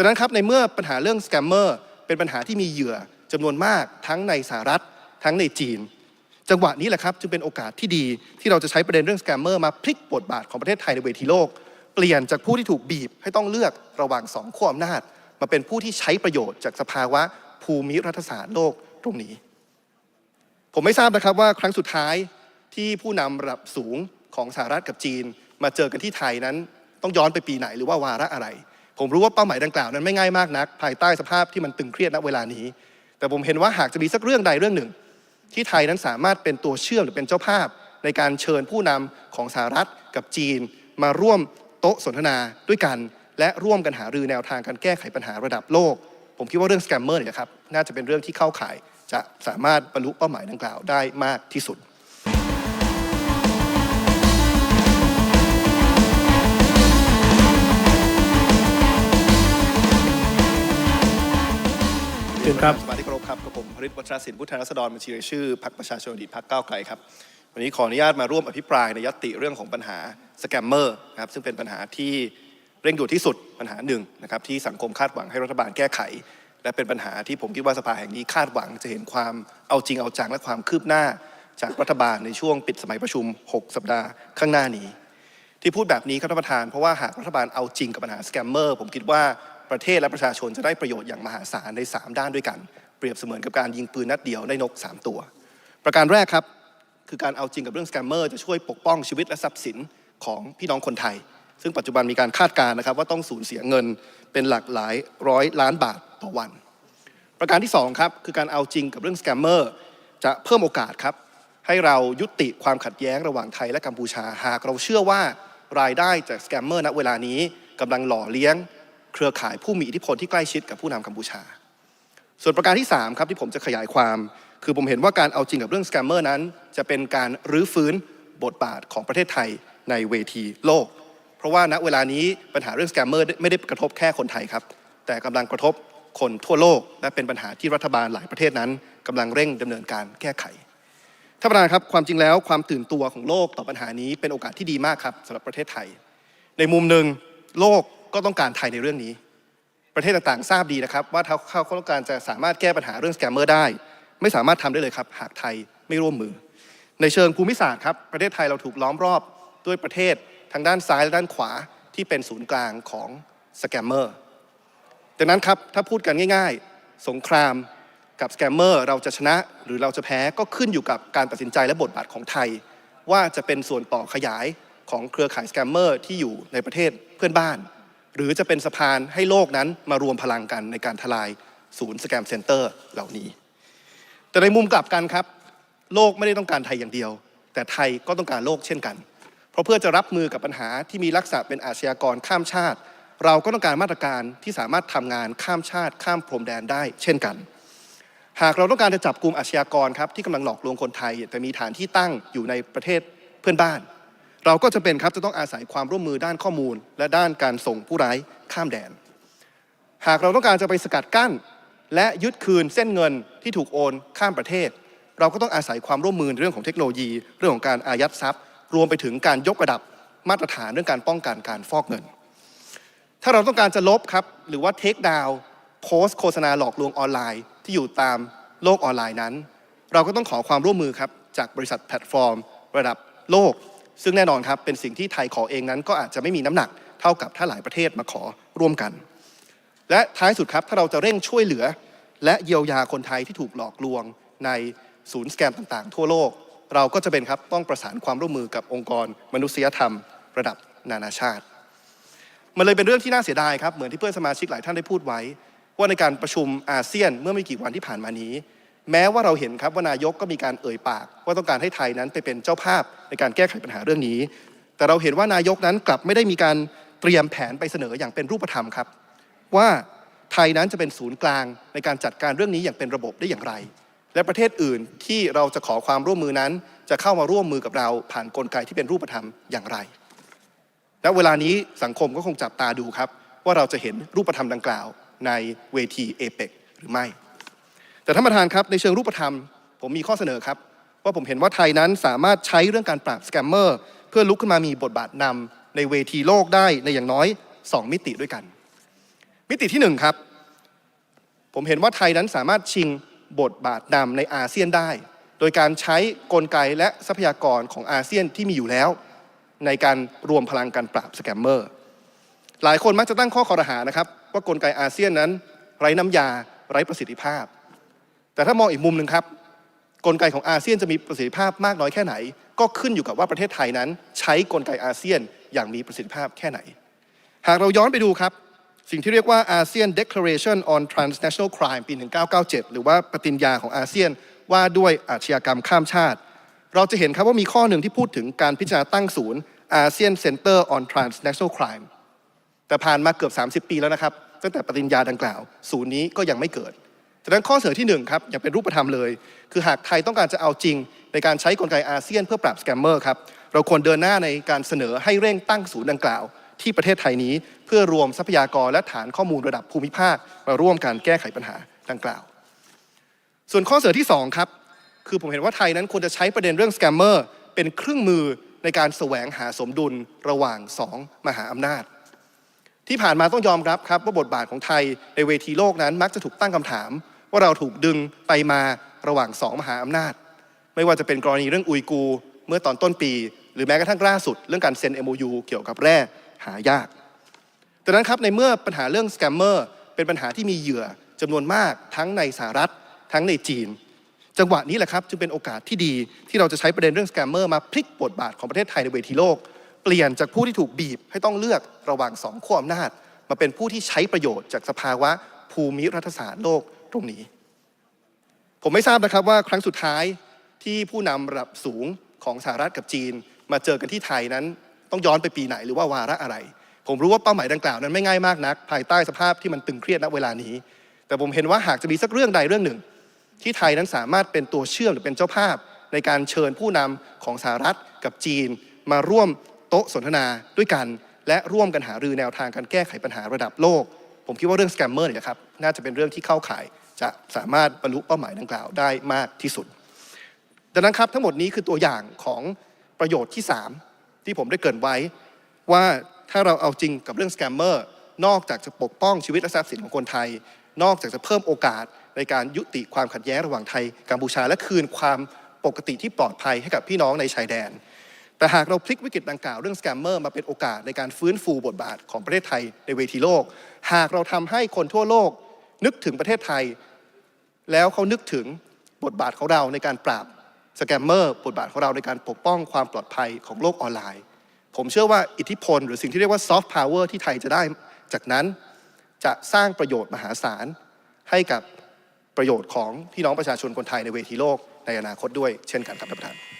ดังนั้นครับในเมื่อปัญหาเรื่องสแกมเมอร์เป็นปัญหาที่มีเหยื่อจำนวนมากทั้งในสหรัฐ ทั้งในจีน จังหวะนี้แหละครับจึงเป็นโอกาสที่ดีที่เราจะใช้ประเด็นเรื่องสแกมเมอร์มาพลิกบทบาทของประเทศไทยในเวทีโลก เปลี่ยนจากผู้ที่ถูกบีบให้ต้องเลือกระหว่างสองขั้วอำนาจ มาเป็นผู้ที่ใช้ประโยชน์จากสภาวะภูมิรัฐศาสตร์โลกตรงนี้ ผมไม่ทราบนะครับว่าครั้งสุดท้ายที่ผู้นำระดับสูงของสหรัฐกับจีน มาเจอกันที่ไทยนั้น ต้องย้อนไปปีไหนหรือว่าวาระอะไร ผมรู้ว่าเป้าหมายดังกล่าวนั้นไม่ง่ายมากนัก ภายใต้สภาพที่มันตึงเครียดณเวลานี้ แต่ผมเห็นว่าหากจะมีสักเรื่องใดเรื่องหนึ่ง ที่ไทยนั้นสามารถเป็นตัวเชื่อมหรือเป็นเจ้าภาพ ในการเชิญผู้นำของสหรัฐกับจีน มาร่วมโต๊ะสนทนาด้วยกัน และร่วมกันหารือแนวทางการแก้ไขปัญหาระดับโลก ผมคิดว่าเรื่องสแกมเมอร์เนี่ยครับน่าจะเป็นเรื่องที่เข้าข่าย จะสามารถบรรลุเป้าหมายดังกล่าวได้มากที่สุด ชิญครับสมาชิกคารพครับกับผมพริตวัชรศิลป์ผู้แทนราษฎรบัญชีรายชื่อพรรคประชาชนอดีตพรรคก้าวไกลครับ วันนี้ขออนุญาตมาร่วมอภิปรายในยตติเรื่องของปัญหาสแกมเมอร์นะครับซึ่งเป็นปัญหาที่เร่งด่วนที่สุดปัญหาหนึ่งนะครับที่สังคมคาดหวังให้รัฐบาลแก้ไข และเป็นปัญหาที่ผมคิดว่าสภาแห่งนี้คาดหวังจะเห็นความเอาจริงเอาจังและความคืบหน้า จากรัฐบาลในช่วงปิดสมัยประชุม 6 สัปดาห์ข้างหน้านี้ ที่พูดแบบนี้ครับท่านประธานเพราะว่าหากรัฐบาลเอาจริงกับปัญหาสแกมเมอร์ผมคิดว่า ประเทศและประชาชนจะได้ประโยชน์อย่างมหาศาลใน 3 ด้านด้วยกัน เปรียบเสมือนกับการยิงปืนนัดเดียวได้นก 3 ตัว ประการแรกครับคือการเอาจริงกับเรื่องสแกมเมอร์จะช่วยปกป้องชีวิตและทรัพย์สินของพี่น้องคนไทย ซึ่งปัจจุบันมีการคาดการณ์นะครับว่าต้องสูญเสียเงินเป็นหลักหลายร้อยล้านบาทต่อวัน ประการที่2ครับคือการเอาจริงกับเรื่องสแกมเมอร์จะเพิ่มโอกาสครับให้เรายุติความขัดแย้งระหว่างไทยและกัมพูชาหากเราเชื่อว่ารายได้จากสแกมเมอร์ณเวลานี้กำลังหล่อเลี้ยง เครือข่ายผู้มีอิทธิพลที่ใกล้ชิดกับผู้นำกัมพูชา ส่วนประการที่3ครับที่ผมจะขยายความ คือผมเห็นว่าการเอาจริงกับเรื่องสแกมเมอร์นั้น จะเป็นการรื้อฟื้นบทบาทของประเทศไทยในเวทีโลก เพราะว่าณเวลานี้ปัญหาเรื่องสแกมเมอร์ไม่ได้กระทบแค่คนไทยครับ แต่กำลังกระทบคนทั่วโลก และเป็นปัญหาที่รัฐบาลหลายประเทศนั้นกำลังเร่งดำเนินการแก้ไขท่านประธานครับความจริงแล้วความตื่นตัวของโลกต่อปัญหานี้เป็นโอกาสที่ดีมากครับสำหรับประเทศไทย ในมุมหนึ่งโลก ก็ต้องการไทยในเรื่องนี้ ประเทศต่างๆ ทราบดีนะครับ ว่าถ้าเขาต้องการจะสามารถแก้ปัญหาเรื่องสแกมเมอร์ได้ ไม่สามารถทำได้เลยครับ หากไทยไม่ร่วมมือ ในเชิงภูมิศาสตร์ครับประเทศไทยเราถูกล้อมรอบด้วยประเทศทางด้านซ้ายและด้านขวาที่เป็นศูนย์กลางของสแกมเมอร์ดังนั้นครับถ้าพูดกันง่ายๆ สงครามกับสแกมเมอร์เราจะชนะหรือเราจะแพ้ก็ขึ้นอยู่กับการตัดสินใจและบทบาทของไทย ว่าจะเป็นส่วนต่อขยายของเครือข่ายสแกมเมอร์ที่อยู่ในประเทศเพื่อนบ้าน หรือจะเป็นสะพานให้โลกนั้นมารวมพลังกันในการทลายศูนย์สแกมเซ็นเตอร์เหล่านี้ แต่ในมุมกลับกันครับ โลกไม่ได้ต้องการไทยอย่างเดียว แต่ไทยก็ต้องการโลกเช่นกัน เพราะเพื่อจะรับมือกับปัญหาที่มีลักษณะเป็นอาชญากรข้ามชาติ เราก็ต้องการมาตรการที่สามารถทำงานข้ามชาติ ข้ามพรมแดนได้เช่นกัน หากเราต้องการจะจับกลุ่มอาชญากรครับที่กำลังหลอกลวงคนไทย แต่มีฐานที่ตั้งอยู่ในประเทศเพื่อนบ้าน เราก็จะเป็นครับจะต้องอาศัยความร่วมมือด้านข้อมูล และด้านการส่งผู้ร้ายข้ามแดน หากเราต้องการจะไปสกัดกั้น และยึดคืนเส้นเงินที่ถูกโอนข้ามประเทศ เราก็ต้องอาศัยความร่วมมือในเรื่องของเทคโนโลยี เรื่องของการอายัดทรัพย์ รวมไปถึงการยกระดับมาตรฐานเรื่องการป้องกันการฟอกเงิน ถ้าเราต้องการจะลบครับหรือว่าเทคดาวโพสต์โฆษณาหลอกลวงออนไลน์ ที่อยู่ตามโลกออนไลน์นั้น เราก็ต้องขอความร่วมมือครับจากบริษัทแพลตฟอร์ม ระดับโลก ซึ่งแน่นอนครับเป็นสิ่งที่ไทยขอเองนั้นก็อาจจะไม่มีน้ำหนักเท่ากับถ้าหลายประเทศมาขอร่วมกัน และท้ายสุดครับถ้าเราจะเร่งช่วยเหลือ และเยียวยาคนไทยที่ถูกหลอกลวงในศูนย์สแกมต่างๆ ทั่วโลก เราก็จะเป็นครับต้องประสานความร่วมมือกับองค์กร มนุษยธรรม ระดับนานาชาติ มันเลยเป็นเรื่องที่น่าเสียดายครับเหมือนที่เพื่อนสมาชิกหลายท่านได้พูดไว้ ว่าในการประชุมอาเซียนเมื่อไม่กี่วันที่ผ่านมานี้ แม้ว่าเราเห็นครับว่านายกก็มีการเอ่ยปาก ว่าต้องการให้ไทยนั้นไปเป็นเจ้าภาพในการแก้ไขปัญหาเรื่องนี้ แต่เราเห็นว่านายกนั้นกลับไม่ได้มีการเตรียมแผนไปเสนออย่างเป็นรูปธรรมครับ ว่าไทยนั้นจะเป็นศูนย์กลางในการจัดการเรื่องนี้อย่างเป็นระบบได้อย่างไร และประเทศอื่นที่เราจะขอความร่วมมือนั้น จะเข้ามาร่วมมือกับเราผ่านนกลไกที่เป็นรูปธรรมอย่างไรณเวลานี้สังคมก็คงจับตาดูครับ ว่าเราจะเห็นรูปธรรมดังกล่าวในเวทีเอเปกหรือไม่ แต่ท่านประธานครับในเชิงรูปธรรม ผมมีข้อเสนอครับ ว่าผมเห็นว่าไทยนั้นสามารถใช้เรื่องการปราบสแกมเมอร์เพื่อลุกขึ้นมามีบทบาทนำในเวทีโลกได้ในอย่างน้อย 2 มิติด้วยกัน มิติที่หนึ่งครับผมเห็นว่าไทยนั้นสามารถชิงบทบาทนำในอาเซียนได้ โดยการใช้กลไกและทรัพยากรของอาเซียนที่มีอยู่แล้ว ในการรวมพลังการปราบสแกมเมอร์หลายคนมักจะตั้งข้อคอรหานะครับ ว่ากลไกอาเซียนนั้น ไร้น้ำยา ไร้ประสิทธิภาพ แต่ถ้ามองอีกมุมหนึ่งครับ กลไกของอาเซียนจะมีประสิทธิภาพมากน้อยแค่ไหน ก็ขึ้นอยู่กับว่าประเทศไทยนั้น ใช้กลไกอาเซียนอย่างมีประสิทธิภาพแค่ไหน หากเราย้อนไปดูครับสิ่งที่เรียกว่าอาเซียน Declaration on Transnational Crime ปี 1997 หรือว่าปฏิญญาของอาเซียนว่าด้วยอาชญากรรมข้ามชาติ เราจะเห็นครับว่ามีข้อหนึ่งที่พูดถึงการพิจารณาตั้งศูนย์อาเซียน Center on Transnational Crime แต่ผ่านมาเกือบ 30 ปีแล้วนะครับ ตั้งแต่ปฏิญญาดังกล่าว ศูนย์นี้ก็ยังไม่เกิด ฉะนั้นข้อเสนอที่หนึ่งครับอย่างเป็นรูปธรรมเลย คือหากไทยต้องการจะเอาจริงในการใช้กลไกอาเซียนเพื่อปราบสแกมเมอร์ครับเราควรเดินหน้าในการเสนอให้เร่งตั้งศูนย์ดังกล่าว ที่ประเทศไทยนี้เพื่อรวมทรัพยากรและฐานข้อมูลระดับภูมิภาคมาร่วมการแก้ไขปัญหาดังกล่าว ส่วนข้อเสนอที่สองครับคือผมเห็นว่าไทยนั้นควรจะใช้ประเด็นเรื่องสแกมเมอร์เป็นเครื่องมือในการแสวงหาสมดุลระหว่างสองมหาอำนาจ ที่ผ่านมาต้องยอมรับครับว่าบทบาทของไทยในเวทีโลกนั้นมักจะถูกตั้งคำถาม ว่าเราถูกดึงไปมาระหว่างสองมหาอำนาจ ไม่ว่าจะเป็นกรณีเรื่องอุยกู เมื่อตอนต้นปี หรือแม้กระทั่งล่าสุด เรื่องการเซ็น MOU เกี่ยวกับแร่หายากดังนั้นครับในเมื่อปัญหาเรื่องสแกมเมอร์เป็นปัญหาที่มีเหยื่อจำนวนมากทั้งในสหรัฐ ทั้งในจีน จังหวะนี้แหละครับจึงเป็นโอกาสที่ดีที่เราจะใช้ประเด็นเรื่องสแกมเมอร์มาพลิกบทบาทของประเทศไทยในเวทีโลก เปลี่ยนจากผู้ที่ถูกบีบให้ต้องเลือกระหว่างสองขั้วอำนาจ มาเป็นผู้ที่ใช้ประโยชน์จากสภาวะภูมิรัฐศาสตร์โลก ตรงนี้ ผมไม่ทราบนะครับว่าครั้งสุดท้ายที่ผู้นำระดับสูงของสหรัฐกับจีน มาเจอกันที่ไทยนั้น ต้องย้อนไปปีไหนหรือว่าวาระอะไร ผมรู้ว่าเป้าหมายดังกล่าวนั้นไม่ง่ายมากนัก ภายใต้สภาพที่มันตึงเครียดณเวลานี้ แต่ผมเห็นว่าหากจะมีสักเรื่องใดเรื่องหนึ่ง ที่ไทยนั้นสามารถเป็นตัวเชื่อมหรือเป็นเจ้าภาพ ในการเชิญผู้นำของสหรัฐกับจีน มาร่วมโต๊ะสนทนาด้วยกัน และร่วมกันหารือแนวทางการแก้ไขปัญหาระดับโลก ผมคิดว่าเรื่องสแกมเมอร์เนี่ยนะครับน่าจะเป็นเรื่องที่เข้าข่าย จะสามารถบรรลุเป้าหมายดังกล่าวได้มากที่สุด ดังนั้นครับทั้งหมดนี้คือตัวอย่างของประโยชน์ที่ 3 ที่ผมได้เกินไว้ว่าถ้าเราเอาจริงกับเรื่องสแกมเมอร์นอกจากจะปกป้องชีวิตและทรัพย์สินของคนไทย นอกจากจะเพิ่มโอกาสในการยุติความขัดแย้งระหว่างไทยกัมพูชาและคืนความปกติที่ปลอดภัยให้กับพี่น้องในชายแดน แต่หากเราพลิกวิกฤตดังกล่าวเรื่องสแกมเมอร์มาเป็นโอกาสในการฟื้นฟูบทบาทของประเทศไทยในเวทีโลก หากเราทำให้คนทั่วโลก นึกถึงประเทศไทย แล้วเขานึกถึงบทบาทของเราในการปราบสแกมเมอร์บทบาทของเราในการปกป้องความปลอดภัยของโลกออนไลน์ ผมเชื่อว่าอิทธิพล หรือสิ่งที่เรียกว่าซอฟต์พาวเวอร์ที่ไทยจะได้จากนั้นจะสร้างประโยชน์มหาศาล ให้กับประโยชน์ของพี่น้องประชาชนคนไทยในเวทีโลกในอนาคตด้วยเช่นกันครับท่านประธาน